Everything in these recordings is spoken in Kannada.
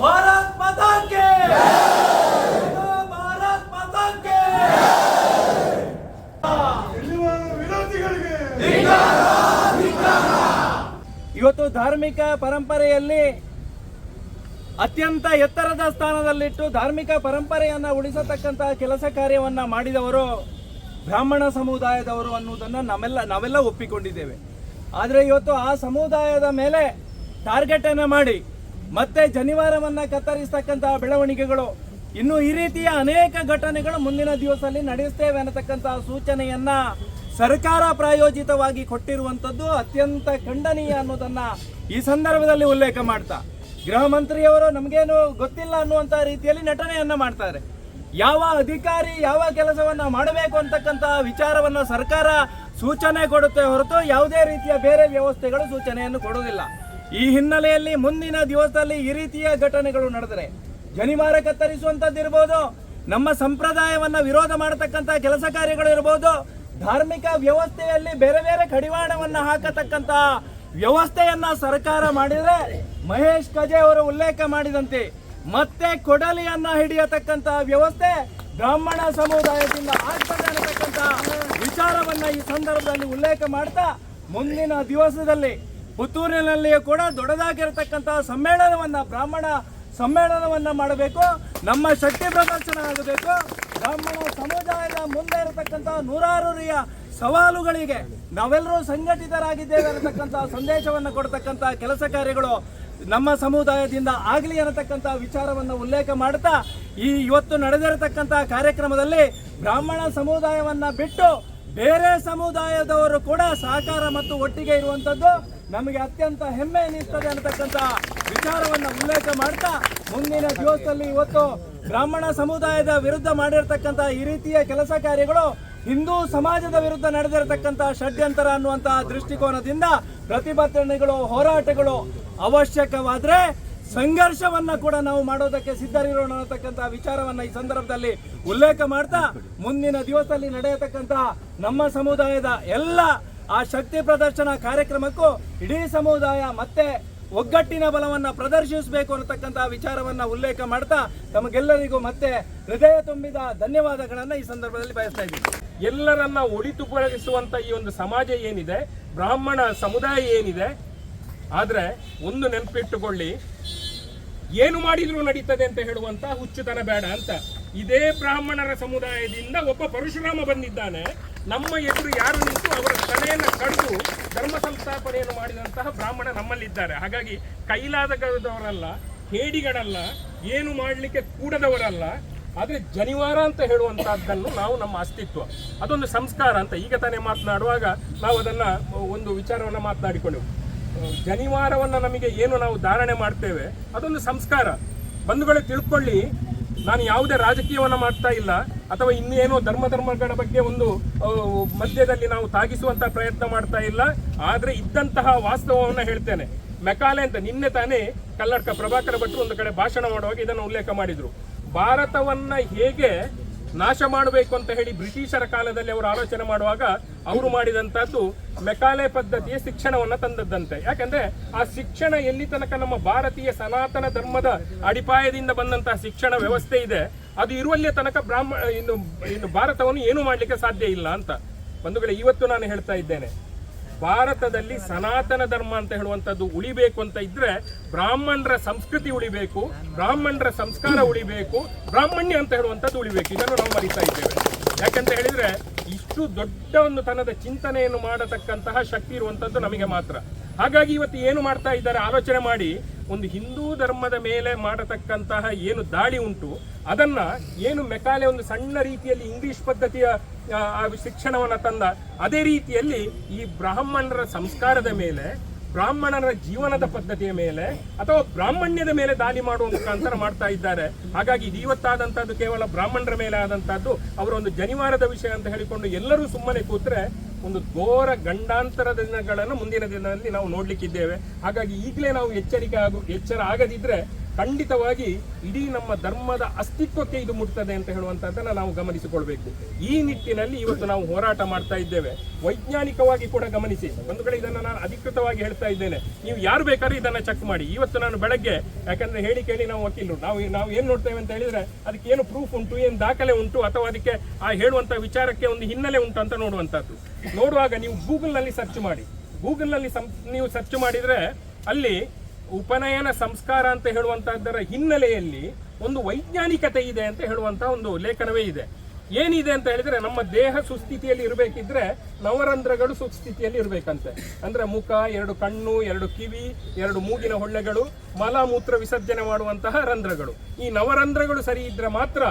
ಭಾರತ್ ಭಾರತ್ ಇವತ್ತು ಧಾರ್ಮಿಕ ಪರಂಪರೆಯಲ್ಲಿ ಅತ್ಯಂತ ಎತ್ತರದ ಸ್ಥಾನದಲ್ಲಿಟ್ಟು ಧಾರ್ಮಿಕ ಪರಂಪರೆಯನ್ನ ಉಳಿಸತಕ್ಕಂತಹ ಕೆಲಸ ಕಾರ್ಯವನ್ನ ಮಾಡಿದವರು ಬ್ರಾಹ್ಮಣ ಸಮುದಾಯದವರು ಅನ್ನುವುದನ್ನು ನಾವೆಲ್ಲ ನಾವೆಲ್ಲ ಒಪ್ಪಿಕೊಂಡಿದ್ದೇವೆ. ಆದರೆ ಇವತ್ತು ಆ ಸಮುದಾಯದ ಮೇಲೆ ಟಾರ್ಗೆಟ್ ಅನ್ನ ಮಾಡಿ ಮತ್ತೆ ಜನಿವಾರವನ್ನ ಕತ್ತರಿಸ್ತಕ್ಕಂತಹ ಬೆಳವಣಿಗೆಗಳು. ಇನ್ನು ಈ ರೀತಿಯ ಅನೇಕ ಘಟನೆಗಳು ಮುಂದಿನ ದಿವಸದಲ್ಲಿ ನಡೆಸ್ತೇವೆ ಅನ್ನತಕ್ಕಂತಹ ಸೂಚನೆಯನ್ನ ಸರ್ಕಾರ ಪ್ರಾಯೋಜಿತವಾಗಿ ಕೊಟ್ಟಿರುವಂತದ್ದು ಅತ್ಯಂತ ಖಂಡನೀಯ ಅನ್ನೋದನ್ನ ಈ ಸಂದರ್ಭದಲ್ಲಿ ಉಲ್ಲೇಖ ಮಾಡ್ತಾ. ಗೃಹ ಮಂತ್ರಿಯವರು ನಮಗೇನು ಗೊತ್ತಿಲ್ಲ ಅನ್ನುವಂತ ರೀತಿಯಲ್ಲಿ ನಟನೆಯನ್ನ ಮಾಡ್ತಾರೆ. ಯಾವ ಅಧಿಕಾರಿ ಯಾವ ಕೆಲಸವನ್ನ ಮಾಡಬೇಕು ಅಂತಕ್ಕಂತಹ ವಿಚಾರವನ್ನ ಸರ್ಕಾರ ಸೂಚನೆ ಕೊಡುತ್ತೆ ಹೊರತು ಯಾವುದೇ ರೀತಿಯ ಬೇರೆ ವ್ಯವಸ್ಥೆಗಳು ಸೂಚನೆಯನ್ನು ಕೊಡುವುದಿಲ್ಲ. ಈ ಹಿನ್ನೆಲೆಯಲ್ಲಿ ಮುಂದಿನ ದಿವಸದಲ್ಲಿ ಈ ರೀತಿಯ ಘಟನೆಗಳು ನಡೆದರೆ ಜನಿವಾರ ಕತ್ತರಿಸುವಂತದ್ದಿರ್ಬೋದು ನಮ್ಮ ಸಂಪ್ರದಾಯವನ್ನು ವಿರೋಧ ಮಾಡತಕ್ಕಂತ ಕೆಲಸ ಕಾರ್ಯಗಳು ಇರಬಹುದು ಧಾರ್ಮಿಕ ವ್ಯವಸ್ಥೆಯಲ್ಲಿ ಬೇರೆ ಬೇರೆ ಕಡಿವಾಣವನ್ನು ಹಾಕತಕ್ಕಂತ ವ್ಯವಸ್ಥೆಯನ್ನ ಸರ್ಕಾರ ಮಾಡಿದರೆ ಮಹೇಶ್ ಕಜೆ ಅವರು ಉಲ್ಲೇಖ ಮಾಡಿದಂತೆ ಮತ್ತೆ ಕೊಡಲಿಯನ್ನ ಹಿಡಿಯತಕ್ಕಂತಹ ವ್ಯವಸ್ಥೆ ಬ್ರಾಹ್ಮಣ ಸಮುದಾಯದಿಂದ ಆಗ್ತದೆ ಅನ್ನತಕ್ಕಂತಹ ವಿಚಾರವನ್ನ ಈ ಸಂದರ್ಭದಲ್ಲಿ ಉಲ್ಲೇಖ ಮಾಡ್ತಾ ಮುಂದಿನ ದಿವಸದಲ್ಲಿ ಪುತ್ತೂರಿನಲ್ಲಿಯೂ ಕೂಡ ದೊಡ್ಡದಾಗಿರತಕ್ಕಂತಹ ಸಮ್ಮೇಳನವನ್ನ, ಬ್ರಾಹ್ಮಣ ಸಮ್ಮೇಳನವನ್ನ ಮಾಡಬೇಕು. ನಮ್ಮ ಶಕ್ತಿ ಪ್ರದರ್ಶನ ಆಗಬೇಕು. ಬ್ರಾಹ್ಮಣ ಸಮುದಾಯದ ಮುಂದೆ ಇರತಕ್ಕಂತಹ ನೂರಾರು ರೀತಿಯ ಸವಾಲುಗಳಿಗೆ ನಾವೆಲ್ಲರೂ ಸಂಘಟಿತರಾಗಿದ್ದೇವೆ ಅನ್ನತಕ್ಕಂತಹ ಸಂದೇಶವನ್ನು ಕೊಡ್ತಕ್ಕಂಥ ಕೆಲಸ ಕಾರ್ಯಗಳು ನಮ್ಮ ಸಮುದಾಯದಿಂದ ಆಗಲಿ ಅನ್ನತಕ್ಕಂಥ ವಿಚಾರವನ್ನು ಉಲ್ಲೇಖ ಮಾಡ್ತಾ, ಈ ಇವತ್ತು ನಡೆದಿರತಕ್ಕಂತಹ ಕಾರ್ಯಕ್ರಮದಲ್ಲಿ ಬ್ರಾಹ್ಮಣ ಸಮುದಾಯವನ್ನು ಬಿಟ್ಟು ಬೇರೆ ಸಮುದಾಯದವರು ಕೂಡ ಸಹಕಾರ ಮತ್ತು ಒಟ್ಟಿಗೆ ಇರುವಂತದ್ದು. ನಮಗೆ ಅತ್ಯಂತ ಹೆಮ್ಮೆ ಎನಿಸ್ತದೆ ಅನ್ನತಕ್ಕಂಥ ವಿಚಾರವನ್ನ ಉಲ್ಲೇಖ ಮಾಡ್ತಾ ಮುಂದಿನ ದಿವಸದಲ್ಲಿ ಇವತ್ತು ಬ್ರಾಹ್ಮಣ ಸಮುದಾಯದ ವಿರುದ್ಧ ಮಾಡಿರ್ತಕ್ಕಂತ ಈ ರೀತಿಯ ಕೆಲಸ ಕಾರ್ಯಗಳು ಹಿಂದೂ ಸಮಾಜದ ವಿರುದ್ಧ ನಡೆದಿರತಕ್ಕಂಥ ಷಡ್ಯಂತರ ಅನ್ನುವಂತಹ ದೃಷ್ಟಿಕೋನದಿಂದ ಪ್ರತಿಭಟನೆಗಳು, ಹೋರಾಟಗಳು ಅವಶ್ಯಕವಾದ್ರೆ ಸಂಘರ್ಷವನ್ನ ಕೂಡ ನಾವು ಮಾಡೋದಕ್ಕೆ ಸಿದ್ಧರಿರೋಣ ಅನ್ನತಕ್ಕಂಥ ವಿಚಾರವನ್ನ ಈ ಸಂದರ್ಭದಲ್ಲಿ ಉಲ್ಲೇಖ ಮಾಡ್ತಾ ಮುಂದಿನ ದಿವಸದಲ್ಲಿ ನಡೆಯತಕ್ಕಂತಹ ನಮ್ಮ ಸಮುದಾಯದ ಎಲ್ಲ ಆ ಶಕ್ತಿ ಪ್ರದರ್ಶನ ಕಾರ್ಯಕ್ರಮಕ್ಕೂ ಇಡೀ ಸಮುದಾಯ ಮತ್ತೆ ಒಗ್ಗಟ್ಟಿನ ಬಲವನ್ನ ಪ್ರದರ್ಶಿಸಬೇಕು ಅನ್ನತಕ್ಕಂಥ ವಿಚಾರವನ್ನ ಉಲ್ಲೇಖ ಮಾಡ್ತಾ ತಮಗೆಲ್ಲರಿಗೂ ಮತ್ತೆ ಹೃದಯ ತುಂಬಿದ ಧನ್ಯವಾದಗಳನ್ನು ಈ ಸಂದರ್ಭದಲ್ಲಿ ಬಯಸ್ತಾ ಇದ್ದೀನಿ. ಎಲ್ಲರನ್ನ ಒಳಿತುಪಡಿಸುವಂತ ಈ ಒಂದು ಸಮಾಜ ಏನಿದೆ, ಬ್ರಾಹ್ಮಣ ಸಮುದಾಯ ಏನಿದೆ, ಆದರೆ ಒಂದು ನೆನಪಿಟ್ಟುಕೊಳ್ಳಿ ಏನು ಮಾಡಿದ್ರು ನಡೀತದೆ ಅಂತ ಹೇಳುವಂತ ಹುಚ್ಚುತನ ಬೇಡ ಅಂತ ಇದೇ ಬ್ರಾಹ್ಮಣರ ಸಮುದಾಯದಿಂದ ಒಬ್ಬ ಪರಶುರಾಮ ಬಂದಿದ್ದಾನೆ. ನಮ್ಮ ಎದುರು ಯಾರು ನಿಂತು ಅವರ ತಲೆಯನ್ನು ಕಡಿದು ಧರ್ಮ ಸಂಸ್ಥಾಪನೆಯನ್ನು ಮಾಡಿದಂತಹ ಬ್ರಾಹ್ಮಣ ನಮ್ಮಲ್ಲಿದ್ದಾರೆ. ಹಾಗಾಗಿ ಕೈಲಾದವರಲ್ಲ ಹೇಡಿಗಳಲ್ಲ, ಏನು ಮಾಡಲಿಕ್ಕೆ ಕೂಡದವರಲ್ಲ, ಆದರೆ ಜನಿವಾರ ಅಂತ ಹೇಳುವಂತಹದ್ದನ್ನು ನಾವು ನಮ್ಮ ಅಸ್ತಿತ್ವ. ಅದೊಂದು ಸಂಸ್ಕಾರ ಅಂತ ಈಗ ತಾನೇ ಮಾತನಾಡುವಾಗ ನಾವು ಅದನ್ನ ಒಂದು ವಿಚಾರವನ್ನ ಮಾತನಾಡಿಕೊಂಡೆವು. ಜನಿವಾರವನ್ನ ನಮಗೆ ಏನು ನಾವು ಧಾರಣೆ ಮಾಡ್ತೇವೆ, ಅದೊಂದು ಸಂಸ್ಕಾರ. ಬಂಧುಗಳೇ ತಿಳ್ಕೊಳ್ಳಿ, ನಾನು ಯಾವುದೇ ರಾಜಕೀಯವನ್ನ ಮಾಡ್ತಾ ಇಲ್ಲ, ಅಥವಾ ಇನ್ನೇನೋ ಧರ್ಮ ಧರ್ಮಗಳ ಬಗ್ಗೆ ಒಂದು ಮಧ್ಯದಲ್ಲಿ ನಾವು ತಾಗಿಸುವಂತ ಪ್ರಯತ್ನ ಮಾಡ್ತಾ ಇಲ್ಲ, ಆದರೆ ಇದ್ದಂತಹ ವಾಸ್ತವವನ್ನ ಹೇಳ್ತೇನೆ. ಮೆಕಾಲೆ ಅಂತ ನಿನ್ನೆ ತಾನೇ ಕಲ್ಲಡ್ಕ ಪ್ರಭಾಕರ ಭಟ್ರು ಒಂದು ಕಡೆ ಭಾಷಣ ಮಾಡುವಾಗ ಇದನ್ನು ಉಲ್ಲೇಖ ಮಾಡಿದ್ರು. ಭಾರತವನ್ನ ಹೇಗೆ ನಾಶ ಮಾಡಬೇಕು ಅಂತ ಹೇಳಿ ಬ್ರಿಟಿಷರ ಕಾಲದಲ್ಲಿ ಅವರು ಆಲೋಚನೆ ಮಾಡುವಾಗ ಅವರು ಮಾಡಿದಂತಹದ್ದು ಮೆಕಾಲೆ ಪದ್ಧತಿಯ ಶಿಕ್ಷಣವನ್ನ ತಂದದ್ದಂತೆ. ಯಾಕಂದ್ರೆ ಆ ಶಿಕ್ಷಣ ಎಲ್ಲಿ ತನಕ ನಮ್ಮ ಭಾರತೀಯ ಸನಾತನ ಧರ್ಮದ ಅಡಿಪಾಯದಿಂದ ಬಂದಂತಹ ಶಿಕ್ಷಣ ವ್ಯವಸ್ಥೆ ಇದೆ, ಅದು ಇರುವಲ್ಲಿಯ ತನಕ ಬ್ರಾಹ್ಮಣ ಇನ್ನು ಇನ್ನು ಭಾರತವನ್ನು ಏನು ಮಾಡಲಿಕ್ಕೆ ಸಾಧ್ಯ ಇಲ್ಲ ಅಂತ. ಬಂಧುಗಳೇ, ಇವತ್ತು ನಾನು ಹೇಳ್ತಾ ಇದ್ದೇನೆ. ಭಾರತದಲ್ಲಿ ಸನಾತನ ಧರ್ಮ ಅಂತ ಹೇಳುವಂಥದ್ದು ಉಳಿಬೇಕು ಅಂತ ಇದ್ರೆ ಬ್ರಾಹ್ಮಣರ ಸಂಸ್ಕೃತಿ ಉಳಿಬೇಕು, ಬ್ರಾಹ್ಮಣರ ಸಂಸ್ಕಾರ ಉಳಿಬೇಕು, ಬ್ರಾಹ್ಮಣ್ಯ ಅಂತ ಹೇಳುವಂಥದ್ದು ಉಳಿಬೇಕು. ಇದನ್ನು ನಾವು ಮರಿತಾ ಇದ್ದೇವೆ. ಯಾಕಂತ ಹೇಳಿದ್ರೆ ಇಷ್ಟು ದೊಡ್ಡ ಒಂದು ತನದ ಚಿಂತನೆಯನ್ನು ಮಾಡತಕ್ಕಂತಹ ಶಕ್ತಿ ಇರುವಂಥದ್ದು ನಮಗೆ ಮಾತ್ರ. ಹಾಗಾಗಿ ಇವತ್ತು ಏನು ಮಾಡ್ತಾ ಇದ್ದಾರೆ ಆಲೋಚನೆ ಮಾಡಿ ಒಂದು ಹಿಂದೂ ಧರ್ಮದ ಮೇಲೆ ಮಾಡತಕ್ಕಂತಹ ಏನು ದಾಳಿ ಉಂಟು, ಅದನ್ನ ಏನು ಮೆಕಾಲೆ ಒಂದು ಸಣ್ಣ ರೀತಿಯಲ್ಲಿ ಇಂಗ್ಲಿಷ್ ಪದ್ಧತಿಯ ಶಿಕ್ಷಣವನ್ನ ತಂದ, ಅದೇ ರೀತಿಯಲ್ಲಿ ಈ ಬ್ರಾಹ್ಮಣರ ಸಂಸ್ಕಾರದ ಮೇಲೆ, ಬ್ರಾಹ್ಮಣರ ಜೀವನದ ಪದ್ಧತಿಯ ಮೇಲೆ ಅಥವಾ ಬ್ರಾಹ್ಮಣ್ಯದ ಮೇಲೆ ದಾಳಿ ಮಾಡುವ ಮುಖಾಂತರ ಮಾಡ್ತಾ ಇದ್ದಾರೆ. ಹಾಗಾಗಿ ಇದು ಇವತ್ತಾದಂತಹದ್ದು ಕೇವಲ ಬ್ರಾಹ್ಮಣರ ಮೇಲೆ ಆದಂತಹದ್ದು, ಅವರ ಒಂದು ಜನಿವಾರದ ವಿಷಯ ಅಂತ ಹೇಳಿಕೊಂಡು ಎಲ್ಲರೂ ಸುಮ್ಮನೆ ಕೂತ್ರೆ ಒಂದು ಘೋರ ಗಂಡಾಂತರ ದಿನಗಳನ್ನು ಮುಂದಿನ ದಿನದಲ್ಲಿ ನಾವು ನೋಡ್ಲಿಕ್ಕಿದ್ದೇವೆ. ಹಾಗಾಗಿ ಈಗಲೇ ನಾವು ಎಚ್ಚರಿಕೆ ಆಗು ಎಚ್ಚರ ಆಗದಿದ್ರೆ ಖಂಡಿತವಾಗಿ ಇಡೀ ನಮ್ಮ ಧರ್ಮದ ಅಸ್ತಿತ್ವಕ್ಕೆ ಇದು ಮುಟ್ತದೆ ಅಂತ ಹೇಳುವಂಥದ್ದನ್ನು ನಾವು ಗಮನಿಸಿಕೊಳ್ಬೇಕು. ಈ ನಿಟ್ಟಿನಲ್ಲಿ ಇವತ್ತು ನಾವು ಹೋರಾಟ ಮಾಡ್ತಾ ಇದ್ದೇವೆ. ವೈಜ್ಞಾನಿಕವಾಗಿ ಕೂಡ ಗಮನಿಸಿ. ಒಂದು ಕಡೆ ಇದನ್ನು ನಾನು ಅಧಿಕೃತವಾಗಿ ಹೇಳ್ತಾ ಇದ್ದೇನೆ. ನೀವು ಯಾರು ಬೇಕಾದ್ರೂ ಇದನ್ನ ಚೆಕ್ ಮಾಡಿ. ಇವತ್ತು ನಾನು ಬೆಳಗ್ಗೆ, ಯಾಕಂದ್ರೆ ಹೇಳಿ ಕೇಳಿ ನಾವು ವಕೀಲರು. ನಾವು ನಾವು ಏನು ನೋಡ್ತೇವೆ ಅಂತ ಹೇಳಿದ್ರೆ ಅದಕ್ಕೆ ಏನು ಪ್ರೂಫ್ ಉಂಟು, ಏನು ದಾಖಲೆ ಉಂಟು, ಅಥವಾ ಅದಕ್ಕೆ ಆ ಹೇಳುವಂಥ ವಿಚಾರಕ್ಕೆ ಒಂದು ಹಿನ್ನೆಲೆ ಉಂಟು ಅಂತ ನೋಡುವಂಥದ್ದು. ನೋಡುವಾಗ ನೀವು ಗೂಗಲ್ನಲ್ಲಿ ಸರ್ಚ್ ಮಾಡಿ. ಗೂಗಲ್ನಲ್ಲಿ ಸಂ- ನೀವು ಸರ್ಚ್ ಮಾಡಿದ್ರೆ ಅಲ್ಲಿ ಉಪನಯನ ಸಂಸ್ಕಾರ ಅಂತ ಹೇಳುವಂತಹದ್ದರ ಹಿನ್ನೆಲೆಯಲ್ಲಿ ಒಂದು ವೈಜ್ಞಾನಿಕತೆ ಇದೆ ಅಂತ ಹೇಳುವಂತ ಒಂದು ಲೇಖನವೇ ಇದೆ. ಏನಿದೆ ಅಂತ ಹೇಳಿದ್ರೆ ನಮ್ಮ ದೇಹ ಸುಸ್ಥಿತಿಯಲ್ಲಿ ಇರಬೇಕಿದ್ರೆ ನವರಂಧ್ರಗಳು ಸುಸ್ಥಿತಿಯಲ್ಲಿ ಇರಬೇಕಂತೆ. ಅಂದ್ರೆ ಮುಖ, ಎರಡು ಕಣ್ಣು, ಎರಡು ಕಿವಿ, ಎರಡು ಮೂಗಿನ ಹೊಳ್ಳೆಗಳು ಮಲ ಮೂತ್ರ ವಿಸರ್ಜನೆ ಮಾಡುವಂತಹ ರಂಧ್ರಗಳು. ಈ ನವರಂಧ್ರಗಳು ಸರಿ ಇದ್ರೆ ಮಾತ್ರ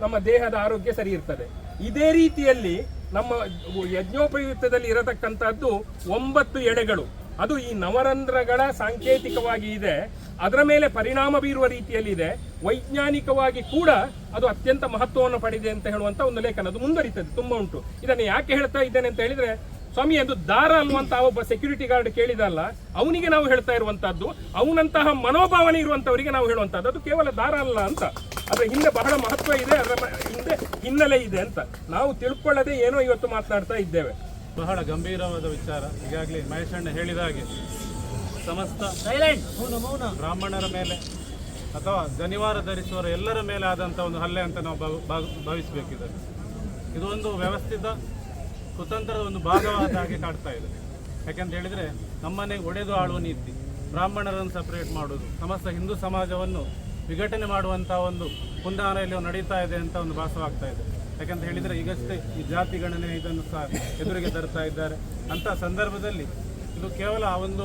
ನಮ್ಮ ದೇಹದ ಆರೋಗ್ಯ ಸರಿ ಇರ್ತದೆ. ಇದೇ ರೀತಿಯಲ್ಲಿ ನಮ್ಮ ಯಜ್ಞೋಪಯುಕ್ತದಲ್ಲಿ ಇರತಕ್ಕಂಥದ್ದು ಒಂಬತ್ತು ಎಳೆಗಳು. ಅದು ಈ ನವರಂಧ್ರಗಳ ಸಾಂಕೇತಿಕವಾಗಿ ಇದೆ. ಅದರ ಮೇಲೆ ಪರಿಣಾಮ ಬೀರುವ ರೀತಿಯಲ್ಲಿ ಇದೆ ವೈಜ್ಞಾನಿಕವಾಗಿ ಕೂಡ ಅದು ಅತ್ಯಂತ ಮಹತ್ವವನ್ನು ಪಡೆದಿದೆ ಅಂತ ಹೇಳುವಂತ ಒಂದು ಲೇಖನ. ಅದು ಮುಂದುವರಿತದೆ, ತುಂಬ ಉಂಟು. ಇದನ್ನು ಯಾಕೆ ಹೇಳ್ತಾ ಇದ್ದೇನೆ ಅಂತ ಹೇಳಿದ್ರೆ, ಸ್ವಾಮಿ, ಅದು ದಾರ ಅಲ್ವಂತ ಒಬ್ಬ ಸೆಕ್ಯೂರಿಟಿ ಗಾರ್ಡ್ ಕೇಳಿದಲ್ಲ, ಅವನಿಗೆ ನಾವು ಹೇಳ್ತಾ ಇರುವಂತಹದ್ದು. ಅವನಂತಹ ಮನೋಭಾವನೆ ಇರುವಂತವರಿಗೆ ನಾವು ಹೇಳುವಂತಹದ್ದು. ಅದು ಕೇವಲ ದಾರ ಅಲ್ಲ ಅಂತ. ಅದರ ಹಿಂದೆ ಬಹಳ ಮಹತ್ವ ಇದೆ, ಅದರ ಹಿಂದೆ ಹಿನ್ನೆಲೆ ಇದೆ ಅಂತ. ನಾವು ತಿಳ್ಕೊಳ್ಳದೆ ಏನೋ ಇವತ್ತು ಮಾತನಾಡ್ತಾ ಇದ್ದೇವೆ. ಬಹಳ ಗಂಭೀರವಾದ ವಿಚಾರ. ಈಗಾಗಲೇ ಮಹೇಶಣ್ಣ ಹೇಳಿದ ಹಾಗೆ ಸಮಸ್ತ ಬ್ರಾಹ್ಮಣರ ಮೇಲೆ ಅಥವಾ ಜನಿವಾರ ಧರಿಸುವರ ಎಲ್ಲರ ಮೇಲೆ ಆದಂಥ ಒಂದು ಹಲ್ಲೆ ಅಂತ ನಾವು ಭಾವ- ಭಾವ- ಭಾವಿಸಬೇಕಿದೆ. ಇದು ಒಂದು ವ್ಯವಸ್ಥಿತ ಕುತಂತ್ರದ ಒಂದು ಭಾಗವಾದ ಹಾಗೆ ಕಾಡ್ತಾ ಇದೆ. ಯಾಕೆಂತ ಹೇಳಿದರೆ ನಮ್ಮನೆ ಒಡೆದು ಆಳುವ ನೀತಿ. ಬ್ರಾಹ್ಮಣರನ್ನು ಸಪರೇಟ್ ಮಾಡುವುದು. ಸಮಸ್ತ ಹಿಂದೂ ಸಮಾಜವನ್ನು ವಿಘಟನೆ ಮಾಡುವಂಥ ಒಂದು ಕುಂದಾನೆಯಲ್ಲಿ ನಡೀತಾ ಇದೆ ಅಂತ ಒಂದು ಭಾಸವಾಗ್ತಾ ಇದೆ. ಯಾಕಂತ ಹೇಳಿದರೆ ಈಗಷ್ಟೇ ಈ ಜಾತಿ ಗಣನೆ ಇದನ್ನು ಸಹ ಎದುರಿಗೆ ತರ್ತಾ ಇದ್ದಾರೆ. ಅಂತ ಸಂದರ್ಭದಲ್ಲಿ ಇದು ಕೇವಲ ಆ ಒಂದು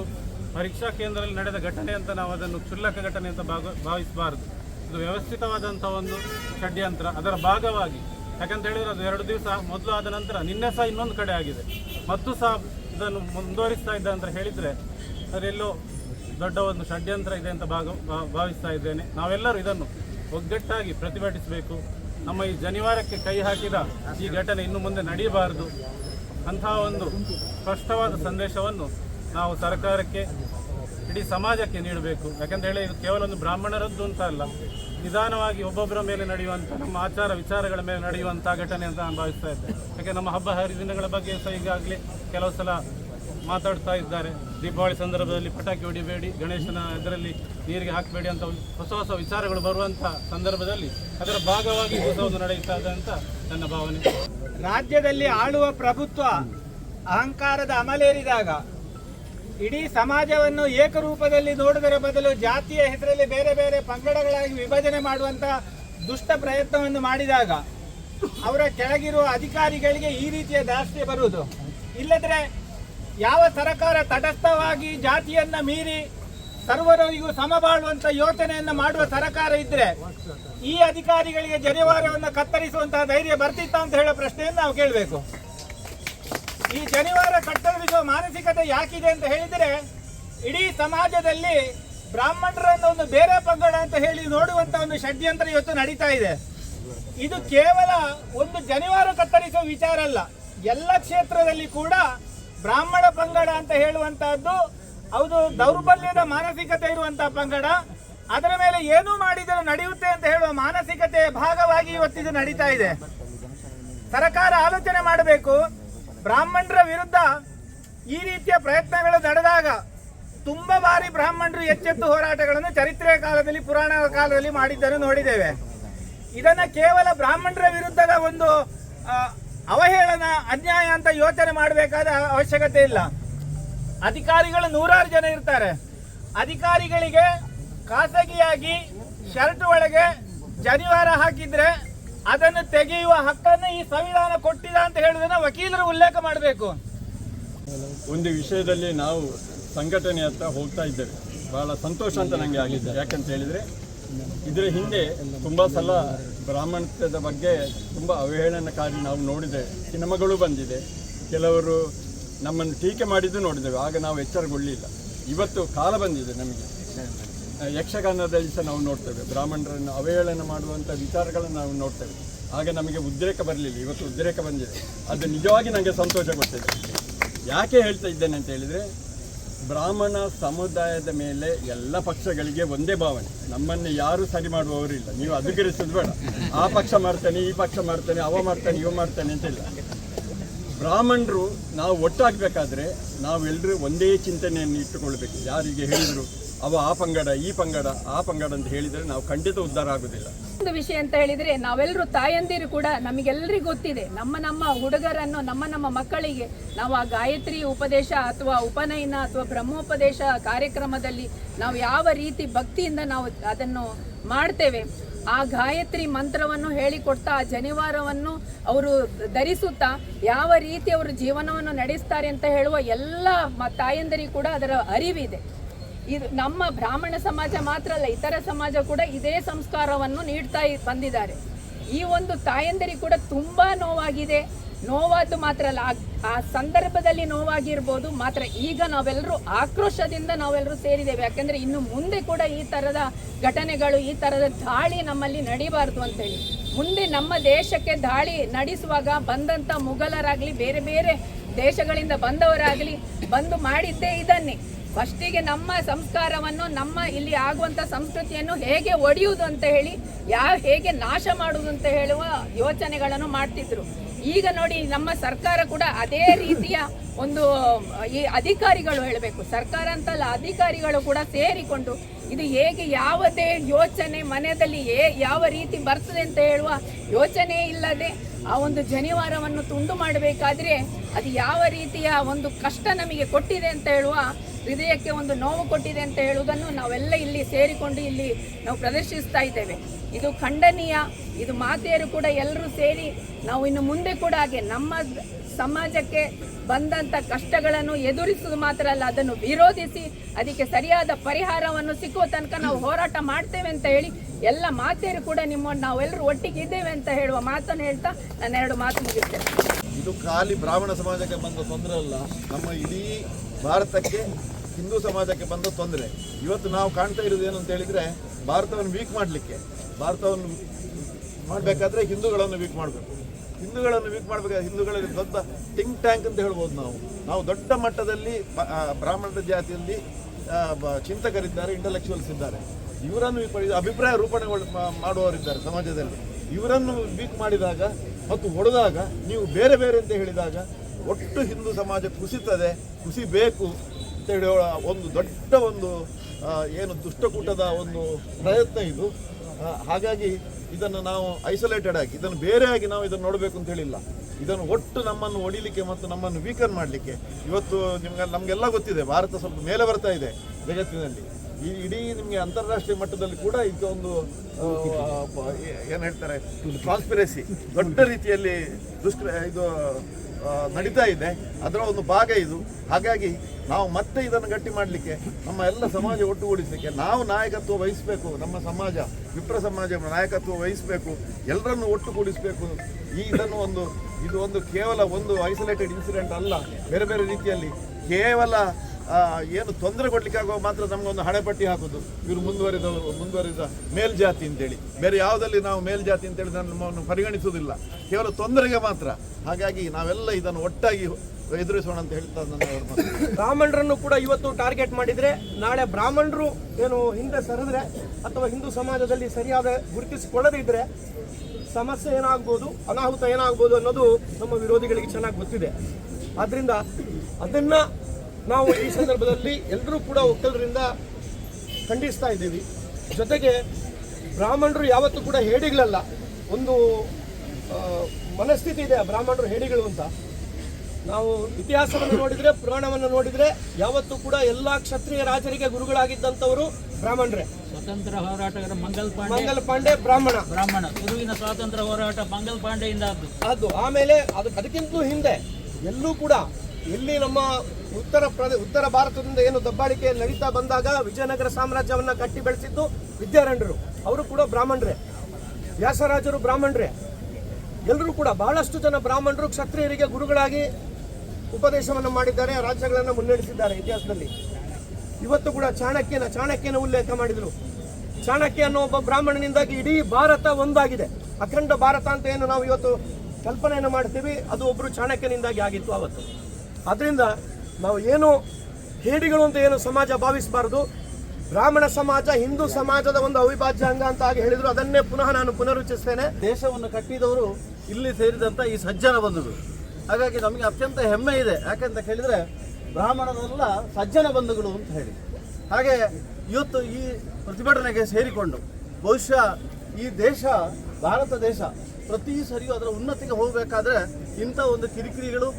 ಪರೀಕ್ಷಾ ಕೇಂದ್ರದಲ್ಲಿ ನಡೆದ ಘಟನೆ ಅಂತ ನಾವು ಅದನ್ನು ಕ್ಷುಲ್ಲಕ ಘಟನೆ ಅಂತ ಭಾಗ ಭಾವಿಸಬಾರದು. ಇದು ವ್ಯವಸ್ಥಿತವಾದಂಥ ಒಂದು ಷಡ್ಯಂತ್ರ. ಅದರ ಭಾಗವಾಗಿ ಯಾಕಂತ ಹೇಳಿದ್ರೆ ಅದು ಎರಡು ದಿವಸ ಮೊದಲು ಆದ ನಂತರ ನಿನ್ನೆ ಸಹ ಇನ್ನೊಂದು ಕಡೆ ಆಗಿದೆ. ಮತ್ತು ಸಹ ಇದನ್ನು ಮುಂದುವರಿಸ್ತಾ ಇದ್ದ ಅಂತ ಹೇಳಿದರೆ ಅದರೆಲ್ಲೋ ದೊಡ್ಡ ಒಂದು ಷಡ್ಯಂತ್ರ ಇದೆ ಅಂತ ಭಾಗ ಭಾವಿಸ್ತಾ ಇದ್ದೇನೆ. ನಾವೆಲ್ಲರೂ ಇದನ್ನು ಒಗ್ಗಟ್ಟಾಗಿ ಪ್ರತಿಭಟಿಸಬೇಕು. ನಮ್ಮ ಈ ಜನಿವಾರಕ್ಕೆ ಕೈ ಹಾಕಿದ ಈ ಘಟನೆ ಇನ್ನು ಮುಂದೆ ನಡೆಯಬಾರದು. ಅಂತಹ ಒಂದು ಸ್ಪಷ್ಟವಾದ ಸಂದೇಶವನ್ನು ನಾವು ಸರ್ಕಾರಕ್ಕೆ ಇಡೀ ಸಮಾಜಕ್ಕೆ ನೀಡಬೇಕು. ಯಾಕಂತ ಹೇಳಿ ಇದು ಕೇವಲ ಒಂದು ಬ್ರಾಹ್ಮಣರದ್ದು ಅಂತ ಅಲ್ಲ, ನಿಧಾನವಾಗಿ ಒಬ್ಬೊಬ್ಬರ ಮೇಲೆ ನಡೆಯುವಂಥ ನಮ್ಮ ಆಚಾರ ವಿಚಾರಗಳ ಮೇಲೆ ನಡೆಯುವಂಥ ಘಟನೆ ಅಂತ ನಾನು ಭಾವಿಸ್ತಾ ಇದ್ದೆ. ಯಾಕೆ ನಮ್ಮ ಹಬ್ಬ ಹರಿದಿನಗಳ ಬಗ್ಗೆ ಸಹ ಈಗಾಗಲೇ ಕೆಲವು ಸಲ ಮಾತಾಡ್ತಾ ಇದ್ದಾರೆ. ದೀಪಾವಳಿ ಸಂದರ್ಭದಲ್ಲಿ ಪಟಾಕಿ ಹೊಡಿಬೇಡಿ, ಗಣೇಶನ ಇದರಲ್ಲಿ ನೀರಿಗೆ ಹಾಕಬೇಡಿ ಅಂತ ಹೊಸ ಹೊಸ ವಿಚಾರಗಳು ಬರುವಂಥ ಸಂದರ್ಭದಲ್ಲಿ ಅದರ ಭಾಗವಾಗಿ ಉತ್ಸವವನ್ನು ನಡೆಯುತ್ತಾ ಅಂತ ನನ್ನ ಭಾವನೆ. ರಾಜ್ಯದಲ್ಲಿ ಆಳುವ ಪ್ರಭುತ್ವ ಅಹಂಕಾರದ ಅಮಲೇರಿದಾಗ ಇಡೀ ಸಮಾಜವನ್ನು ಏಕರೂಪದಲ್ಲಿ ನೋಡುವುದರ ಬದಲು ಜಾತಿಯ ಹೆಸರಲ್ಲಿ ಬೇರೆ ಬೇರೆ ಪಂಗಡಗಳಾಗಿ ವಿಭಜನೆ ಮಾಡುವಂತ ದುಷ್ಟ ಪ್ರಯತ್ನವನ್ನು ಮಾಡಿದಾಗ ಅವರ ಕೆಳಗಿರುವ ಅಧಿಕಾರಿಗಳಿಗೆ ಈ ರೀತಿಯ ದಾಸ್ತಿ ಬರುವುದು. ಇಲ್ಲದ್ರೆ ಯಾವ ಸರ್ಕಾರ ತಟಸ್ಥವಾಗಿ ಜಾತಿಯನ್ನ ಮೀರಿ ಸರ್ವರಿಗೂ ಸಮಬಾಳುವಂತ ಯೋಚನೆಯನ್ನ ಮಾಡುವ ಸರ್ಕಾರ ಇದ್ರೆ ಈ ಅಧಿಕಾರಿಗಳಿಗೆ ಜನಿವಾರವನ್ನು ಕತ್ತರಿಸುವಂತಹ ಧೈರ್ಯ ಬರ್ತಿತ್ತ ಅಂತ ಹೇಳೋ ಪ್ರಶ್ನೆಯನ್ನು ನಾವು ಕೇಳಬೇಕು. ಈ ಜನಿವಾರ ಕತ್ತರಿಸುವ ಮಾನಸಿಕತೆ ಯಾಕಿದೆ ಅಂತ ಹೇಳಿದರೆ ಇಡೀ ಸಮಾಜದಲ್ಲಿ ಬ್ರಾಹ್ಮಣರನ್ನು ಒಂದು ಬೇರೆ ಪಂಗಡ ಅಂತ ಹೇಳಿ ನೋಡುವಂತ ಒಂದು ಷಡ್ಯಂತ್ರ ಇವತ್ತು ನಡೀತಾ ಇದೆ. ಇದು ಕೇವಲ ಒಂದು ಜನಿವಾರ ಕತ್ತರಿಸುವ ವಿಚಾರ ಅಲ್ಲ. ಎಲ್ಲ ಕ್ಷೇತ್ರದಲ್ಲಿ ಕೂಡ ಬ್ರಾಹ್ಮಣ ಪಂಗಡ ಅಂತ ಹೇಳುವಂತಹದ್ದು, ಅದು ದೌರ್ಬಲ್ಯದ ಮಾನಸಿಕತೆ ಇರುವಂತಹ ಪಂಗಡ. ಅದರ ಮೇಲೆ ಏನು ಮಾಡಿದರೂ ನಡೆಯುತ್ತೆ ಅಂತ ಹೇಳುವ ಮಾನಸಿಕತೆ ಭಾಗವಾಗಿ ಇವತ್ತಿದು ನಡೀತಾ ಇದೆ. ಸರಕಾರ ಆಲೋಚನೆ ಮಾಡಬೇಕು. ಬ್ರಾಹ್ಮಣರ ವಿರುದ್ಧ ಈ ರೀತಿಯ ಪ್ರಯತ್ನಗಳು ನಡೆದಾಗ ತುಂಬಾ ಬಾರಿ ಬ್ರಾಹ್ಮಣರು ಎಚ್ಚೆತ್ತು ಹೋರಾಟಗಳನ್ನು ಚರಿತ್ರೆಯ ಕಾಲದಲ್ಲಿ, ಪುರಾಣ ಕಾಲದಲ್ಲಿ ಮಾಡಿದ್ದನ್ನು ನೋಡಿದ್ದೇವೆ. ಇದನ್ನ ಕೇವಲ ಬ್ರಾಹ್ಮಣರ ವಿರುದ್ಧದ ಒಂದು ಅವಹೇಳನ, ಅನ್ಯಾಯ ಅಂತ ಯೋಚನೆ ಮಾಡಬೇಕಾದ ಅವಶ್ಯಕತೆ ಇಲ್ಲ. ಅಧಿಕಾರಿಗಳು ನೂರಾರು ಜನ ಇರ್ತಾರೆ. ಅಧಿಕಾರಿಗಳಿಗೆ ಖಾಸಗಿಯಾಗಿ ಶರ್ಟ್ ಒಳಗೆ ಜನಿವಾರ ಹಾಕಿದ್ರೆ ಅದನ್ನು ತೆಗೆಯುವ ಹಕ್ಕನ್ನು ಈ ಸಂವಿಧಾನ ಕೊಟ್ಟಿದೆ ಅಂತ ಹೇಳುವುದನ್ನ ವಕೀಲರು ಉಲ್ಲೇಖ ಮಾಡಬೇಕು. ಒಂದು ವಿಷಯದಲ್ಲಿ ನಾವು ಸಂಘಟನೆಯತ್ತ ಹೋಗ್ತಾ ಇದ್ದೇವೆ. ಬಹಳ ಸಂತೋಷ ಅಂತ ನನಗೆ ಆಗಿದೆ. ಯಾಕಂತ ಹೇಳಿದರೆ ಇದರ ಹಿಂದೆ ತುಂಬ ಸಲ ಬ್ರಾಹ್ಮಣತ್ವದ ಬಗ್ಗೆ ತುಂಬ ಅವಹೇಳನಕಾರಿ ನಾವು ನೋಡಿದೆ. ಸಿನಿಮಾಗಳು ಬಂದಿದೆ. ಕೆಲವರು ನಮ್ಮನ್ನು ಟೀಕೆ ಮಾಡಿದ್ದು ನೋಡಿದ್ದೇವೆ. ಆಗ ನಾವು ಎಚ್ಚರಗೊಳ್ಳಿಲ್ಲ. ಇವತ್ತು ಕಾಲ ಬಂದಿದೆ ನಮಗೆ. ಯಕ್ಷಗಾನದಲ್ಲಿ ಸಹ ನಾವು ನೋಡ್ತೇವೆ. ಬ್ರಾಹ್ಮಣರನ್ನು ಅವಹೇಳನ ಮಾಡುವಂಥ ವಿಚಾರಗಳನ್ನು ನಾವು ನೋಡ್ತೇವೆ. ಆಗ ನಮಗೆ ಉದ್ರೇಕ ಬರಲಿಲ್ಲ. ಇವತ್ತು ಉದ್ರೇಕ ಬಂದಿದೆ. ಅದು ನಿಜವಾಗಿ ನನಗೆ ಸಂತೋಷ ಕೊಟ್ಟಿದೆ. ಯಾಕೆ ಹೇಳ್ತಾ ಇದ್ದೇನೆ ಅಂತ ಹೇಳಿದರೆ ಬ್ರಾಹ್ಮಣ ಸಮುದಾಯದ ಮೇಲೆ ಎಲ್ಲ ಪಕ್ಷಗಳಿಗೆ ಒಂದೇ ಭಾವನೆ. ನಮ್ಮನ್ನು ಯಾರು ಸರಿ ಮಾಡುವವರಿಲ್ಲ ನೀವು ಅಧಿಕರಿಸೋದು ಬೇಡ. ಆ ಪಕ್ಷ ಮಾಡ್ತಾನೆ, ಈ ಪಕ್ಷ ಮಾಡ್ತಾನೆ, ಅವ ಮಾಡ್ತಾನೆ, ಇವ ಮಾಡ್ತಾನೆ ಅಂತಿಲ್ಲ ಬ್ರಾಹ್ಮಣರು ನಾವು ಒಟ್ಟಾಗಬೇಕಾದ್ರೆ ನಾವೆಲ್ಲರೂ ಒಂದೇ ಚಿಂತನೆಯನ್ನು ಇಟ್ಟುಕೊಳ್ಬೇಕು. ಯಾರಿಗೆ ಹೇಳಿದರು, ಅವ ಆ ಪಂಗಡ, ಈ ಪಂಗಡ, ಆ ಪಂಗಡ ಅಂತ ಹೇಳಿದರೆ ನಾವು ಖಂಡಿತ ಉದ್ಧಾರ ಆಗೋದಿಲ್ಲ ಒಂದು ವಿಷಯ ಅಂತ ಹೇಳಿದ್ರೆ ನಾವೆಲ್ಲರೂ ತಾಯಂದಿರು ಕೂಡ ನಮಗೆಲ್ಲರಿಗೂ ಗೊತ್ತಿದೆ. ನಮ್ಮ ನಮ್ಮ ಹುಡುಗರನ್ನು, ನಮ್ಮ ನಮ್ಮ ಮಕ್ಕಳಿಗೆ ನಾವು ಆ ಗಾಯತ್ರಿ ಉಪದೇಶ ಅಥವಾ ಉಪನಯನ ಅಥವಾ ಬ್ರಹ್ಮೋಪದೇಶ ಕಾರ್ಯಕ್ರಮದಲ್ಲಿ ನಾವು ಯಾವ ರೀತಿ ಭಕ್ತಿಯಿಂದ ನಾವು ಅದನ್ನು ಮಾಡ್ತೇವೆ. ಆ ಗಾಯತ್ರಿ ಮಂತ್ರವನ್ನು ಹೇಳಿಕೊಡ್ತಾ, ಆ ಜನಿವಾರವನ್ನು ಅವರು ಧರಿಸುತ್ತಾ, ಯಾವ ರೀತಿ ಅವರು ಜೀವನವನ್ನು ನಡೆಸ್ತಾರೆ ಅಂತ ಹೇಳುವ ಎಲ್ಲ ತಾಯಂದಿರಿಗೂ ಕೂಡ ಅದರ ಅರಿವಿದೆ. ಇದು ನಮ್ಮ ಬ್ರಾಹ್ಮಣ ಸಮಾಜ ಮಾತ್ರ ಅಲ್ಲ, ಇತರ ಸಮಾಜ ಕೂಡ ಇದೇ ಸಂಸ್ಕಾರವನ್ನು ನೀಡ್ತಾ ಬಂದಿದ್ದಾರೆ. ಈ ಒಂದು ತಾಯಂದಿರಿಗೆ ಕೂಡ ತುಂಬ ನೋವಾಗಿದೆ. ನೋವಾದ್ದು ಮಾತ್ರ ಅಲ್ಲ, ಆ- ಸಂದರ್ಭದಲ್ಲಿ ನೋವಾಗಿರ್ಬೋದು, ಮಾತ್ರ ಈಗ ನಾವೆಲ್ಲರೂ ಆಕ್ರೋಶದಿಂದ ನಾವೆಲ್ಲರೂ ಸೇರಿದ್ದೇವೆ. ಯಾಕೆಂದರೆ ಇನ್ನು ಮುಂದೆ ಕೂಡ ಈ ತರದ ಘಟನೆಗಳು, ಈ ತರದ ದಾಳಿ ನಮ್ಮಲ್ಲಿ ನಡಿಬಾರ್ದು ಅಂತೇಳಿ. ಮುಂದೆ ನಮ್ಮ ದೇಶಕ್ಕೆ ದಾಳಿ ನಡೆಸುವಾಗ ಬಂದಂತ ಮುಘಲರಾಗ್ಲಿ, ಬೇರೆ ಬೇರೆ ದೇಶಗಳಿಂದ ಬಂದವರಾಗ್ಲಿ, ಬಂದು ಮಾಡಿದ್ದೇ ಇದನ್ನೇ. ಫಸ್ಟಿಗೆ ನಮ್ಮ ಸಂಸ್ಕಾರವನ್ನು, ನಮ್ಮ ಇಲ್ಲಿ ಆಗುವಂತ ಸಂಸ್ಕೃತಿಯನ್ನು ಹೇಗೆ ಒಡೆಯುವುದು ಅಂತ ಹೇಳಿ ಯಾವ ಹೇಗೆ ನಾಶ ಮಾಡುವುದು ಅಂತ ಹೇಳುವ ಯೋಚನೆಗಳನ್ನು ಮಾಡ್ತಿದ್ರು. ಈಗ ನೋಡಿ, ನಮ್ಮ ಸರ್ಕಾರ ಕೂಡ ಅದೇ ರೀತಿಯ ಒಂದು, ಈ ಅಧಿಕಾರಿಗಳು ಹೇಳಬೇಕು. ಸರ್ಕಾರ ಅಂತಲ್ಲ, ಅಧಿಕಾರಿಗಳು ಕೂಡ ಸೇರಿಕೊಂಡು ಇದು ಹೇಗೆ ಯಾವುದೇ ಯೋಚನೆ ಮನೆಯಲ್ಲಿ ಏ, ಯಾವ ರೀತಿ ಬರ್ತದೆ ಅಂತ ಹೇಳುವ ಯೋಚನೆ ಇಲ್ಲದೆ ಆ ಒಂದು ಜನಿವಾರವನ್ನು ತುಂಡು ಮಾಡಬೇಕಾದ್ರೆ ಅದು ಯಾವ ರೀತಿಯ ಒಂದು ಕಷ್ಟ ನಮಗೆ ಕೊಟ್ಟಿದೆ ಅಂತ ಹೇಳುವ ಹೃದಯಕ್ಕೆ ಒಂದು ನೋವು ಕೊಟ್ಟಿದೆ ಅಂತ ಹೇಳುವುದನ್ನು ನಾವೆಲ್ಲ ಇಲ್ಲಿ ಸೇರಿಕೊಂಡು ಇಲ್ಲಿ ನಾವು ಪ್ರದರ್ಶಿಸ್ತಾ ಇದ್ದೇವೆ. ಇದು ಖಂಡನೀಯ, ಇದು ಮಾತೆಯರು ಕೂಡ ಎಲ್ಲರೂ ಸೇರಿ ನಾವು ಇನ್ನು ಮುಂದೆ ಕೂಡ ಹಾಗೆ ನಮ್ಮ ಸಮಾಜಕ್ಕೆ ಬಂದಂಥ ಕಷ್ಟಗಳನ್ನು ಎದುರಿಸುವುದು ಮಾತ್ರ ಅಲ್ಲ, ಅದನ್ನು ವಿರೋಧಿಸಿ ಅದಕ್ಕೆ ಸರಿಯಾದ ಪರಿಹಾರವನ್ನು ಸಿಕ್ಕುವ ತನಕ ನಾವು ಹೋರಾಟ ಮಾಡ್ತೇವೆ ಅಂತ ಹೇಳಿ ಎಲ್ಲ ಮಾತೆಯರು ಕೂಡ ನಿಮ್ಮ ನಾವೆಲ್ಲರೂ ಒಟ್ಟಿಗೆ ಇದ್ದೇವೆ ಅಂತ ಹೇಳುವ ಮಾತನ್ನು ಹೇಳ್ತಾ ನಾನು ಎರಡು ಮಾತು ಮುಗಿಸ್ತೇನೆ. ಇದು ಖಾಲಿ ಬ್ರಾಹ್ಮಣ ಸಮಾಜಕ್ಕೆ ಬಂದ ತೊಂದರೆ ಅಲ್ಲ, ನಮ್ಮ ಇಡೀ ಭಾರತಕ್ಕೆ ಹಿಂದೂ ಸಮಾಜಕ್ಕೆ ಬಂದ ತೊಂದರೆ. ಇವತ್ತು ನಾವು ಕಾಣ್ತಾ ಇರೋದು ಏನು ಅಂತ ಹೇಳಿದ್ರೆ, ಭಾರತವನ್ನು ವೀಕ್ ಮಾಡಲಿಕ್ಕೆ. ಭಾರತವನ್ನು ಮಾಡಬೇಕಾದ್ರೆ ಹಿಂದೂಗಳನ್ನು ವೀಕ್ ಮಾಡಬೇಕು. ಹಿಂದೂಗಳನ್ನು ವೀಕ್ ಮಾಡಬೇಕಾದ್ರೆ ಹಿಂದೂಗಳಲ್ಲಿ ದೊಡ್ಡ ಥಿಂಕ್ ಟ್ಯಾಂಕ್ ಅಂತ ಹೇಳ್ಬೋದು ನಾವು. ನಾವು ದೊಡ್ಡ ಮಟ್ಟದಲ್ಲಿ ಬ್ರಾಹ್ಮಣದ ಜಾತಿಯಲ್ಲಿ ಚಿಂತಕರಿದ್ದಾರೆ ಇಂಟಲೆಕ್ಚುವಲ್ಸ್ ಇದ್ದಾರೆ. ಇವರನ್ನು ವೀಕ್ ಮಾಡಿ, ಅಭಿಪ್ರಾಯ ರೂಪಣೆಗಳು ಮಾಡುವವರಿದ್ದಾರೆ ಸಮಾಜದಲ್ಲಿ. ಇವರನ್ನು ವೀಕ್ ಮಾಡಿದಾಗ ಮತ್ತು ಹೊಡೆದಾಗ ನೀವು ಬೇರೆ ಬೇರೆ ಅಂತ ಹೇಳಿದಾಗ, ಒಟ್ಟು ಹಿಂದೂ ಸಮಾಜ ಕುಸಿತದೆ, ಕುಸಿಬೇಕು. ಅಂತ ಹೇಳಿ ಒಂದು ದೊಡ್ಡ ಒಂದು ಏನು ದುಷ್ಟಕೂಟದ ಒಂದು ಪ್ರಯತ್ನ ಇದು. ಹಾಗಾಗಿ ಇದನ್ನು ನಾವು ಐಸೋಲೇಟೆಡ್ ಆಗಿ, ಇದನ್ನು ಬೇರೆಯಾಗಿ ನಾವು ಇದನ್ನು ನೋಡಬೇಕು ಅಂತ ಹೇಳಿಲ್ಲ. ಇದನ್ನು ಒಟ್ಟು ನಮ್ಮನ್ನು ಒಡಿಲಿಕ್ಕೆ ಮತ್ತು ನಮ್ಮನ್ನು ವೀಕನ್ ಮಾಡಲಿಕ್ಕೆ. ಇವತ್ತು ನಿಮ್ಗೆ, ನಮಗೆಲ್ಲ ಗೊತ್ತಿದೆ, ಭಾರತ ಸ್ವಲ್ಪ ಮೇಲೆ ಬರ್ತಾ ಇದೆ ಜಗತ್ತಿನಲ್ಲಿ. ಈ ಇಡೀ ನಿಮಗೆ ಅಂತಾರಾಷ್ಟ್ರೀಯ ಮಟ್ಟದಲ್ಲಿ ಕೂಡ ಇದೊಂದು ಏನು ಹೇಳ್ತಾರೆ ಕಾನ್ಸ್ಪಿರಸಿ ದೊಡ್ಡ ರೀತಿಯಲ್ಲಿ ದುಷ್ಕ್ರ, ಇದು ನಡೀತಾ ಇದೆ. ಅದರ ಒಂದು ಭಾಗ ಇದು. ಹಾಗಾಗಿ ನಾವು ಮತ್ತೆ ಇದನ್ನು ಗಟ್ಟಿ ಮಾಡಲಿಕ್ಕೆ, ನಮ್ಮ ಎಲ್ಲ ಸಮಾಜ ಒಟ್ಟುಗೂಡಿಸಲಿಕ್ಕೆ, ನಾವು ನಾಯಕತ್ವ ವಹಿಸಬೇಕು, ನಮ್ಮ ಸಮಾಜ, ವಿಪ್ರ ಸಮಾಜ ನಾಯಕತ್ವ ವಹಿಸಬೇಕು, ಎಲ್ಲರನ್ನು ಒಟ್ಟುಗೂಡಿಸಬೇಕು. ಈ ಇದನ್ನು ಒಂದು, ಇದು ಒಂದು ಕೇವಲ ಒಂದು ಐಸೋಲೇಟೆಡ್ ಇನ್ಸಿಡೆಂಟ್ ಅಲ್ಲ, ಬೇರೆ ಬೇರೆ ರೀತಿಯಲ್ಲಿ ಕೇವಲ ಏನು ತೊಂದರೆ ಕೊಡ್ಲಿಕ್ಕಾಗುವ ಮಾತ್ರ ನಮಗೊಂದು ಹಣೆಪಟ್ಟಿ ಹಾಕೋದು. ಇವರು ಮುಂದುವರಿದವರು, ಮುಂದುವರಿದ ಮೇಲ್ಜಾತಿ ಅಂತೇಳಿ. ಬೇರೆ ಯಾವುದಲ್ಲಿ ನಾವು ಮೇಲ್ಜಾತಿ ಅಂತೇಳಿ ನಮ್ಮನ್ನು ಪರಿಗಣಿಸುವುದಿಲ್ಲ. ಕೇವಲ ತೊಂದರೆಗೆ ಮಾತ್ರ. ಹಾಗಾಗಿ ನಾವೆಲ್ಲ ಇದನ್ನು ಒಟ್ಟಾಗಿ ಎದುರಿಸೋಣ ಅಂತ ಹೇಳ್ತಾ ನನ್ನ. ಬ್ರಾಹ್ಮಣರನ್ನು ಕೂಡ ಇವತ್ತು ಟಾರ್ಗೆಟ್ ಮಾಡಿದ್ರೆ, ನಾಳೆ ಬ್ರಾಹ್ಮಣರು ಏನು ಹಿಂದೆ ಸರಿದ್ರೆ ಅಥವಾ ಹಿಂದೂ ಸಮಾಜದಲ್ಲಿ ಸರಿಯಾದ ಗುರುತಿಸಿಕೊಳ್ಳದಿದ್ದರೆ ಸಮಸ್ಯೆ ಏನಾಗ್ಬೋದು, ಅನಾಹುತ ಏನಾಗ್ಬೋದು ಅನ್ನೋದು ನಮ್ಮ ವಿರೋಧಿಗಳಿಗೆ ಚೆನ್ನಾಗಿ ಗೊತ್ತಿದೆ. ಆದ್ದರಿಂದ ಅದನ್ನ ನಾವು ಈ ಸಂದರ್ಭದಲ್ಲಿ ಎಲ್ಲರೂ ಕೂಡ ಒಕ್ಕಲರಿಂದ ಖಂಡಿಸ್ತಾ ಇದ್ದೀವಿ. ಜೊತೆಗೆ ಬ್ರಾಹ್ಮಣರು ಯಾವತ್ತೂ ಕೂಡ ಹೇಡಿಗಳಲ್ಲ ಒಂದು ಮನಸ್ಥಿತಿ ಇದೆ ಬ್ರಾಹ್ಮಣರು ಹೇಡಿಗಳು ಅಂತ. ನಾವು ಇತಿಹಾಸವನ್ನು ನೋಡಿದರೆ ಪುರಾಣವನ್ನು ನೋಡಿದರೆ ಯಾವತ್ತೂ ಕೂಡ ಎಲ್ಲ ಕ್ಷತ್ರಿಯ ರಾಜರಿಗೆ ಗುರುಗಳಾಗಿದ್ದಂಥವರು ಬ್ರಾಹ್ಮಣರೇ. ಸ್ವತಂತ್ರ ಹೋರಾಟಗಾರ ಮಂಗಲ್ ಪಾಂಡೆ. ಮಂಗಲ್ ಪಾಂಡೆ ಬ್ರಾಹ್ಮಣ. ಬ್ರಾಹ್ಮಣ. ಗುರುವಿನ ಸ್ವಾತಂತ್ರ್ಯ ಹೋರಾಟ ಮಂಗಲ್ ಪಾಂಡೆಯಿಂದ ಅದು ಆಮೇಲೆ ಅದು ಅದಕ್ಕಿಂತಲೂ ಹಿಂದೆ ಎಲ್ಲೂ ಕೂಡ ಇಲ್ಲಿ ನಮ್ಮ ಉತ್ತರ ಪ್ರದೇಶ ಉತ್ತರ ಭಾರತದಿಂದ ಏನು ದಬ್ಬಾಳಿಕೆ ನಡೀತಾ ಬಂದಾಗ ವಿಜಯನಗರ ಸಾಮ್ರಾಜ್ಯವನ್ನ ಕಟ್ಟಿ ಬೆಳೆಸಿದ್ದು ವಿದ್ಯಾರಣ್ಯರು. ಅವರು ಕೂಡ ಬ್ರಾಹ್ಮಣರೇ. ವ್ಯಾಸರಾಜರು ಬ್ರಾಹ್ಮಣರೇ. ಎಲ್ಲರೂ ಕೂಡ ಬಹಳಷ್ಟು ಜನ ಬ್ರಾಹ್ಮಣರು ಕ್ಷತ್ರಿಯರಿಗೆ ಗುರುಗಳಾಗಿ ಉಪದೇಶವನ್ನು ಮಾಡಿದ್ದಾರೆ, ರಾಜ್ಯಗಳನ್ನು ಮುನ್ನಡೆಸಿದ್ದಾರೆ ಇತಿಹಾಸದಲ್ಲಿ. ಇವತ್ತು ಕೂಡ ಚಾಣಕ್ಯನ ಚಾಣಕ್ಯನ ಉಲ್ಲೇಖ ಮಾಡಿದರು. ಚಾಣಕ್ಯ ಅನ್ನೋ ಒಬ್ಬ ಬ್ರಾಹ್ಮಣನಿಂದಾಗಿ ಇಡೀ ಭಾರತ ಒಂದಾಗಿದೆ. ಅಖಂಡ ಭಾರತ ಅಂತ ಏನು ನಾವು ಇವತ್ತು ಕಲ್ಪನೆಯನ್ನು ಮಾಡ್ತೀವಿ, ಅದು ಒಬ್ಬರು ಚಾಣಕ್ಯನಿಂದಾಗಿ ಆಗಿತ್ತು ಅವತ್ತು. ಆದ್ರಿಂದ ನಾವು ಏನು ಹೇಡಿಗಳು ಅಂತ ಏನು ಸಮಾಜ ಭಾವಿಸಬಾರದು. ಬ್ರಾಹ್ಮಣ ಸಮಾಜ, ಹಿಂದೂ ಸಮಾಜದ ಒಂದು ಅವಿಭಾಜ್ಯ ಅಂಗ ಅಂತ ಆಗಿ ಹೇಳಿದ್ರು. ಅದನ್ನೇ ಪುನಃ ನಾನು ಪುನರುಚ್ಚಿಸ್ತೇನೆ ದೇಶವನ್ನು ಕಟ್ಟಿದವರು ಇಲ್ಲಿ ಸೇರಿದಂಥ ಈ ಸಜ್ಜನ ಬಂಧುಗಳು. ಹಾಗಾಗಿ ನಮಗೆ ಅತ್ಯಂತ ಹೆಮ್ಮೆ ಇದೆ. ಯಾಕೆಂತ ಕೇಳಿದರೆ ಬ್ರಾಹ್ಮಣರೆಲ್ಲ ಸಜ್ಜನ ಬಂಧುಗಳು ಅಂತ ಹೇಳಿ. ಹಾಗೆ ಇವತ್ತು ಈ ಪ್ರತಿಭಟನೆಗೆ ಸೇರಿಕೊಂಡು ಬಹುಶಃ ಈ ದೇಶ, ಭಾರತ ದೇಶ ಪ್ರತಿ ಸರಿಯೂ ಅದರ ಉನ್ನತಿಗೆ ಹೋಗಬೇಕಾದ್ರೆ ಇಂಥ ಒಂದು ಕಿರಿಕಿರಿಗಳು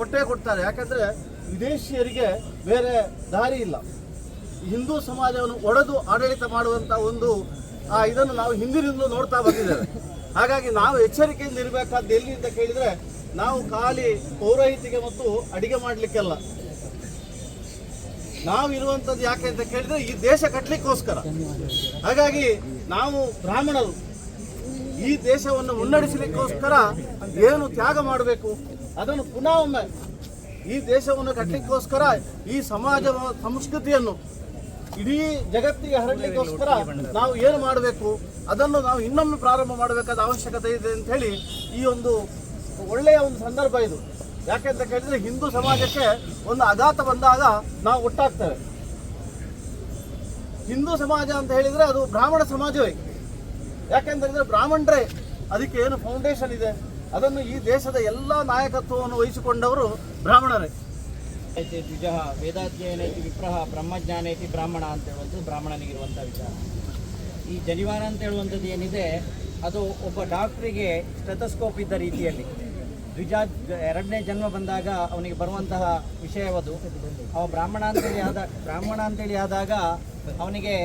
ಕೊಟ್ಟೇ ಕೊಡ್ತಾರೆ. ಯಾಕಂದರೆ ವಿದೇಶಿಯರಿಗೆ ಬೇರೆ ದಾರಿ ಇಲ್ಲ. ಹಿಂದೂ ಸಮಾಜವನ್ನು ಒಡೆದು ಆಡಳಿತ ಮಾಡುವಂತ ಒಂದು ಇದನ್ನು ನಾವು ಹಿಂದಿನಿಂದ ನೋಡ್ತಾ ಬಂದಿದ್ದೇವೆ. ಹಾಗಾಗಿ ನಾವು ಎಚ್ಚರಿಕೆಯಿಂದ ಇರಬೇಕಾದ್ದು ಎಲ್ಲಿ ಅಂತ ಕೇಳಿದರೆ, ನಾವು ಖಾಲಿ ಪೌರೋಹಿತಿಗೆ ಮತ್ತು ಅಡಿಗೆ ಮಾಡಲಿಕ್ಕೆಲ್ಲ. ನಾವು ಇರುವಂಥದ್ದು ಯಾಕೆ ಅಂತ ಕೇಳಿದರೆ, ಈ ದೇಶ ಕಟ್ಟಲಿಕ್ಕೋಸ್ಕರ ಹಾಗಾಗಿ ನಾವು ಬ್ರಾಹ್ಮಣರು. ಈ ದೇಶವನ್ನು ಮುನ್ನಡೆಸಲಿಕ್ಕೋಸ್ಕರ ಏನು ತ್ಯಾಗ ಮಾಡಬೇಕು? ಅದನ್ನು ಪುನಃ ಒಮ್ಮೆ ಈ ದೇಶವನ್ನು ಕಟ್ಟಲಿಕ್ಕೋಸ್ಕರ ಈ ಸಮಾಜ ಸಂಸ್ಕೃತಿಯನ್ನು ಇಡೀ ಜಗತ್ತಿಗೆ ಹರಡಲಿಕ್ಕೋಸ್ಕರ ನಾವು ಏನು ಮಾಡಬೇಕು, ಅದನ್ನು ನಾವು ಇನ್ನೊಮ್ಮೆ ಪ್ರಾರಂಭ ಮಾಡಬೇಕಾದ ಅವಶ್ಯಕತೆ ಇದೆ ಅಂತ ಹೇಳಿ ಈ ಒಂದು ಒಳ್ಳೆಯ ಒಂದು ಸಂದರ್ಭ ಇದು. ಯಾಕೆಂತ ಕೇಳಿದ್ರೆ ಹಿಂದೂ ಸಮಾಜಕ್ಕೆ ಒಂದು ಆಘಾತ ಬಂದಾಗ ನಾವು ಒಟ್ಟಾಗ್ತೇವೆ. ಹಿಂದೂ ಸಮಾಜ ಅಂತ ಹೇಳಿದ್ರೆ ಅದು ಬ್ರಾಹ್ಮಣ ಸಮಾಜವೇ. ಯಾಕೆಂತ ಹೇಳಿದ್ರೆ ಬ್ರಾಹ್ಮಣರೇ ಅದಕ್ಕೆ ಏನು ಫೌಂಡೇಶನ್ ಇದೆ? ಅದನ್ನು ಈ ದೇಶದ ಎಲ್ಲ ನಾಯಕತ್ವವನ್ನು ವಹಿಸಿಕೊಂಡವರು ಬ್ರಾಹ್ಮಣರೇ. ಐತೆ ದ್ವಿಜ ವೇದಾಧ್ಯಯನ ಐತಿ ವಿಪ್ರಹ ಬ್ರಹ್ಮಜ್ಞಾನ ಐತಿ ಬ್ರಾಹ್ಮಣ ಅಂತ ಹೇಳುವಂಥದ್ದು ಬ್ರಾಹ್ಮಣನಿಗಿರುವಂಥ ವಿಚಾರ. ಈ ಜನಿವಾರ ಅಂತ ಹೇಳುವಂಥದ್ದು ಏನಿದೆ, ಅದು ಒಬ್ಬ ಡಾಕ್ಟ್ರಿಗೆ ಸ್ಟೆಥಸ್ಕೋಪ್ ಇದ್ದ ರೀತಿಯಲ್ಲಿ. ದ್ವಿಜ ಎರಡನೇ ಜನ್ಮ ಬಂದಾಗ ಅವನಿಗೆ ಬರುವಂತಹ ವಿಷಯವದು. ಅವ ಬ್ರಾಹ್ಮಣ ಅಂತೇಳಿ ಆದ, ಬ್ರಾಹ್ಮಣ ಅಂತೇಳಿ ಆದಾಗ ಅವನಿಗೆ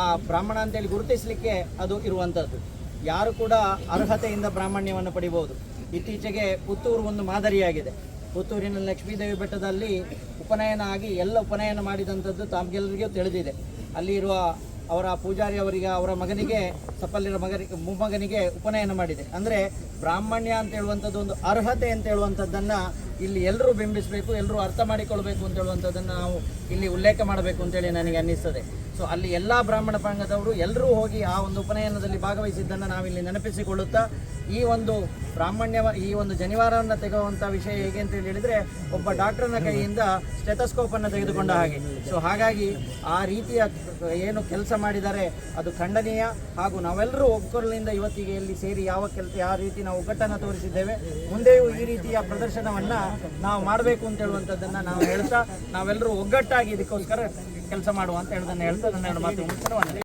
ಆ ಬ್ರಾಹ್ಮಣ ಅಂತೇಳಿ ಗುರುತಿಸಲಿಕ್ಕೆ ಅದು ಇರುವಂಥದ್ದು. ಯಾರು ಕೂಡ ಅರ್ಹತೆಯಿಂದ ಬ್ರಾಹ್ಮಣ್ಯವನ್ನು ಪಡಿಬಹುದು. ಇತ್ತೀಚೆಗೆ ಪುತ್ತೂರು ಒಂದು ಮಾದರಿಯಾಗಿದೆ. ಪುತ್ತೂರಿನ ಲಕ್ಷ್ಮೀದೇವಿ ಬೆಟ್ಟದಲ್ಲಿ ಉಪನಯನ ಆಗಿ ಎಲ್ಲ ಉಪನಯನ ಮಾಡಿದಂಥದ್ದು ತಮಗೆಲ್ಲರಿಗೂ ತಿಳಿದಿದೆ. ಅಲ್ಲಿರುವ ಅವರ ಪೂಜಾರಿ ಅವರಿಗೆ, ಅವರ ಮಗನಿಗೆ ಸಪ್ಪಲ್ಲಿರೋ ಮಗನಿಗೆ ಮೊಮ್ಮಗನಿಗೆ ಉಪನಯನ ಮಾಡಿದೆ. ಅಂದರೆ ಬ್ರಾಹ್ಮಣ್ಯ ಅಂತ ಹೇಳುವಂಥದ್ದು ಒಂದು ಅರ್ಹತೆ ಅಂತ ಹೇಳುವಂಥದ್ದನ್ನು ಇಲ್ಲಿ ಎಲ್ಲರೂ ಬಿಂಬಿಸಬೇಕು ಎಲ್ಲರೂ ಅರ್ಥ ಮಾಡಿಕೊಳ್ಬೇಕು ಅಂತ ಹೇಳುವಂಥದ್ದನ್ನು ನಾವು ಇಲ್ಲಿ ಉಲ್ಲೇಖ ಮಾಡಬೇಕು ಅಂತೇಳಿ ನನಗೆ ಅನ್ನಿಸ್ತದೆ. ಸೊ ಅಲ್ಲಿ ಎಲ್ಲ ಬ್ರಾಹ್ಮಣ ಪಂಗದವರು ಎಲ್ಲರೂ ಹೋಗಿ ಆ ಒಂದು ಉಪನಯನದಲ್ಲಿ ಭಾಗವಹಿಸಿದ್ದನ್ನು ನಾವಿಲ್ಲಿ ನೆನಪಿಸಿಕೊಳ್ಳುತ್ತಾ, ಈ ಒಂದು ಬ್ರಾಹ್ಮಣ್ಯ, ಈ ಒಂದು ಜನಿವಾರವನ್ನು ತೆಗೆಯುವಂಥ ವಿಷಯ ಹೇಗೆ ಅಂತ ಹೇಳಿದರೆ, ಒಬ್ಬ ಡಾಕ್ಟರ್ನ ಕೈಯಿಂದ ಸ್ಟೆಥಸ್ಕೋಪನ್ನು ತೆಗೆದುಕೊಂಡ ಹಾಗೆ. ಸೊ ಹಾಗಾಗಿ ಆ ರೀತಿಯ ಏನು ಕೆಲಸ ಮಾಡಿದರೆ ಅದು ಖಂಡನೀಯ. ಹಾಗೂ ನಾವೆಲ್ಲರೂ ಒಗ್ಗೂರಿನಿಂದ ಇವತ್ತಿಗೆ ಇಲ್ಲಿ ಸೇರಿ ಯಾವ ಕೆಲಸ, ಯಾವ ರೀತಿ ನಾವು ಒಗ್ಗಟ್ಟನ್ನು ತೋರಿಸಿದ್ದೇವೆ, ಮುಂದೆಯೂ ಈ ರೀತಿಯ ಪ್ರದರ್ಶನವನ್ನು ನಾವು ಮಾಡಬೇಕು ಅಂತ ಹೇಳುವಂಥದ್ದನ್ನು ನಾವು ಹೇಳ್ತಾ ನಾವೆಲ್ಲರೂ ಒಗ್ಗಟ್ಟಾಗಿ ಇದಕ್ಕೋಸ್ಕರ ಕೆಲಸ ಮಾಡುವ ಅಂತ ಹೇಳೋದನ್ನು ಹೇಳ್ತಾ ನನ್ನ ಮಾತು